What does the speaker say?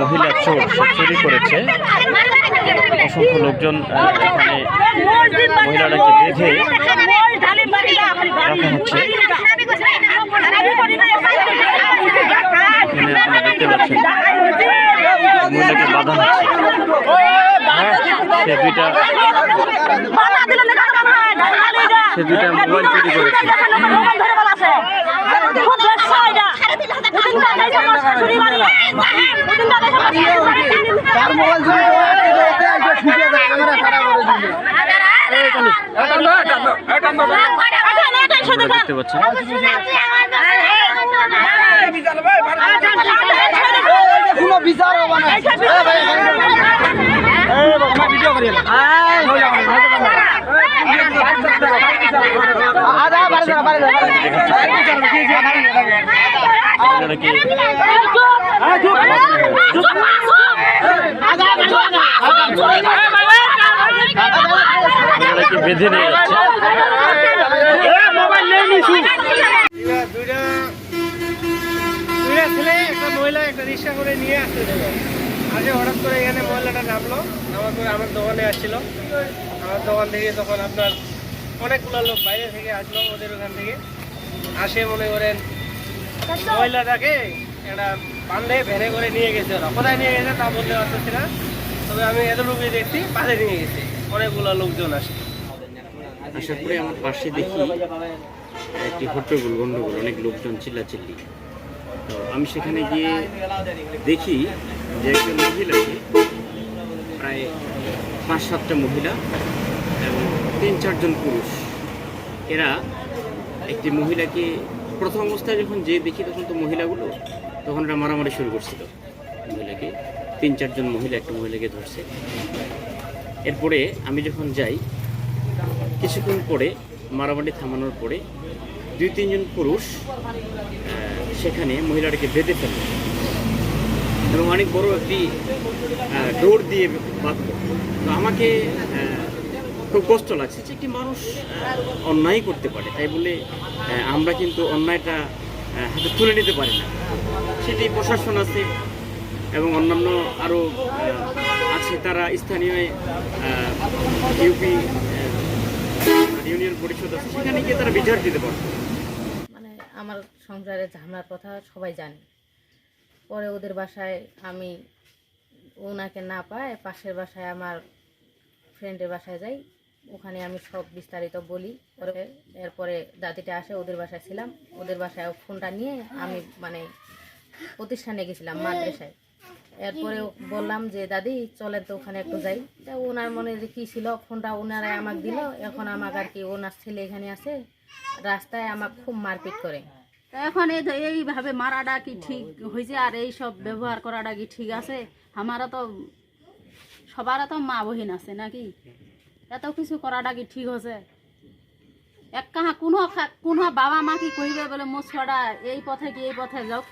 মহিলা চোর চুরি করেছে। অসংখ্য লোকজন এখানে মহিলাটাকে বেঁধে রাখা হচ্ছে। দেখতে পাচ্ছেন, মহিলাকে বাধা হচ্ছে। সে দুইটা সে মোবাইল চুরি করেছে করে করে দেখতে পাচ্ছেন কোনো বিচার হবে না ভিডিও করিয়ে আদা বাড়ি যা বাড়ি যা মহিলাটাকে মহিলাটাকে বেঁধে নিয়ে একটা মহিলা একটা রিক্সা করে নিয়ে আসতেছিল আজকে হঠাৎ করে এখানে নামলো আমার দোকানে আসছিল। আমার দোকান থেকে তখন আপনার অনেকগুলো লোক বাইরে থেকে আসলো ওদের ওখান থেকে। আসে মনে করেন, মহিলাটাকে একটা বান্ধে ভেনে করে নিয়ে গেছে ওরা। কোথায় নিয়ে গেছে তা বলতে পারতেছি না, তবে আমি এতটুকুই দেখছি, পাশে নিয়ে গেছে। অনেকগুলো লোকজন আসে। আসার পরে আমার পাশে দেখি, একটি হট্টগোল গন্ডগোল, অনেক লোকজন চিল্লাচিল্লি। তো আমি সেখানে গিয়ে দেখি যে একজন মহিলাকে প্রায় পাঁচ সাতটা মহিলা এবং তিন, চারজন পুরুষ। এরা একটি মহিলাকে প্রথম অবস্থায় যখন যে দেখি তখন তো মহিলাগুলো, তখন এরা মারামারি শুরু করছিল। মহিলাকে, তিন, চারজন মহিলা একটা মহিলাকে ধরছে। এরপরে আমি যখন যাই, কিছুক্ষণ পরে, মারামারি থামানোর পরে, দুই, তিনজন পুরুষ সেখানে মহিলাটাকে বেঁধে ফেলল এবং অনেক বড় একটি ডোর দিয়ে বাঁধল। তো আমাকে খুব কষ্ট লাগছে। যে একটি মানুষ অন্যায় করতে পারে, তাই বলে আমরা কিন্তু অন্যায়টা হাতে তুলে নিতে পারি না। সেটি প্রশাসন আছে এবং অন্যান্য আরও আছে। তারা স্থানীয় ইউপি ইউনিয়ন পরিষদ আছে, সেখানে গিয়ে তারা বিচার দিতে পারবে মানে আমার সংসারে ঝামেলার কথা সবাই জানে। পরে ওদের বাসায় আমি ওনাকে না পায়, পাশের বাসায় আমার ফ্রেন্ডের বাসায় যাই। ওখানে আমি সব বিস্তারিত বলি। পরে এরপরে দাদিটা আসে, ওদের বাসায় ছিলাম। ওদের বাসায় ফোনটা নিয়ে আমি মানে প্রতিষ্ঠানে গেছিলাম, মাদ্রাসায়। এরপরে বললাম যে, দাদি, চলেন তো ওখানে একটু যাই। তা ওনার মনে যে কী ছিল, ফোনটা ওনারাই আমাকে দিল। এখন আমাকে আর কি ওনার ছেলে এখানে আছে, রাস্তায় আমাকে খুব মারপিট করে। এখন এইভাবে মারাটা কি ঠিক হয়েছে? আর এই সব ব্যবহার করাটা কি ঠিক আছে? আমারা তো, সবারও তো মা বহিন আছে নাকি? এত কিছু করাটা কি ঠিক হচ্ছে এক কাহা কোনো কোনো বাবা মা কি কইবে বলে মোর ছড়া এই পথে কি এই পথে যাও